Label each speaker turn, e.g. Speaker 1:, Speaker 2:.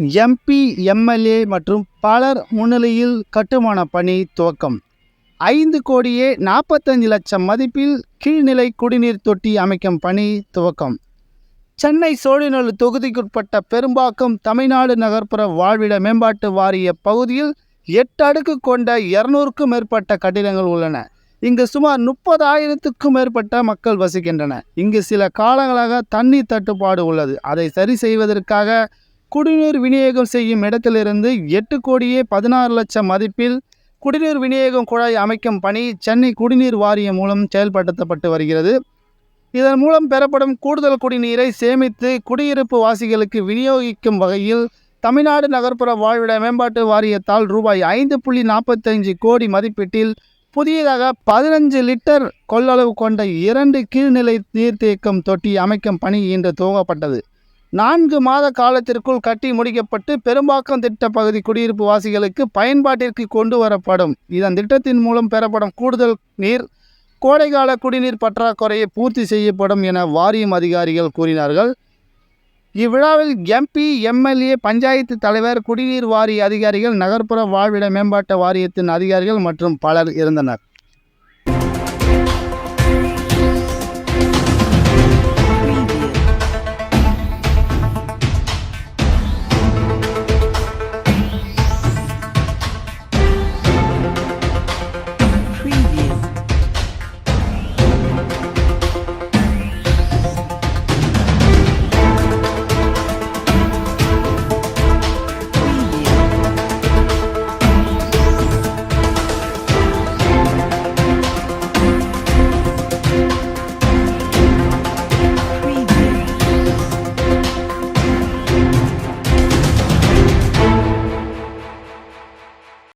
Speaker 1: MP MLA மற்றும் பலர் முன்னிலையில் கட்டுமான பணி துவக்கம். ஐந்து கோடியே நாற்பத்தஞ்சு லட்சம் மதிப்பில் கீழ்நிலை குடிநீர் தொட்டி அமைக்கும் பணி துவக்கம். சென்னை சோழிநல்லு தொகுதிக்குட்பட்ட பெரும்பாக்கம் தமிழ்நாடு நகர்ப்புற வாழ்விட மேம்பாட்டு வாரிய பகுதியில் எட்டு அடுக்கு கொண்ட இருநூறுக்கும் மேற்பட்ட கட்டிடங்கள் உள்ளன. இங்கு சுமார் முப்பதாயிரத்துக்கும் மேற்பட்ட மக்கள் வசிக்கின்றன இங்கு சில காலங்களாக தண்ணீர் தட்டுப்பாடு உள்ளது. அதை சரி செய்வதற்காக குடிநீர் விநியோகம் செய்யும் இடத்திலிருந்து எட்டு கோடியே பதினாறு லட்சம் மதிப்பில் குடிநீர் விநியோகம் குழாய் அமைக்கும் பணி சென்னை குடிநீர் வாரியம் மூலம் செயல்படுத்தப்பட்டு வருகிறது. இதன் மூலம் பெறப்படும் கூடுதல் குடிநீரை சேமித்து குடியிருப்பு வாசிகளுக்கு விநியோகிக்கும் வகையில் தமிழ்நாடு நகர்ப்புற வாழ்விட மேம்பாட்டு வாரியத்தால் ரூபாய் ஐந்து புள்ளி நாற்பத்தஞ்சு கோடி மதிப்பீட்டில் புதியதாக பதினஞ்சு லிட்டர் கொள்ளளவு கொண்ட இரண்டு கீழ்நிலை நீர்த்தேக்கம் தொட்டி அமைக்கும் பணி இன்று துவங்கப்பட்டது. நான்கு மாத காலத்திற்குள் கட்டி முடிக்கப்பட்டு பெரும்பாக்கம் திட்ட பகுதி குடியிருப்பு வாசிகளுக்கு பயன்பாட்டிற்கு கொண்டு வரப்படும். இதன் திட்டத்தின் மூலம் பெறப்படும் கூடுதல் நீர் கோடைகால குடிநீர் பற்றாக்குறையை பூர்த்தி செய்யப்படும் என வாரியம் அதிகாரிகள் கூறினார்கள். இவ்விழாவில் எம்பி எம்எல்ஏ பஞ்சாயத்து தலைவர் குடிநீர் வாரிய அதிகாரிகள் நகர்ப்புற வாழ்விட மேம்பாட்டு வாரியத்தின் அதிகாரிகள் மற்றும் பலர் இருந்தனர்.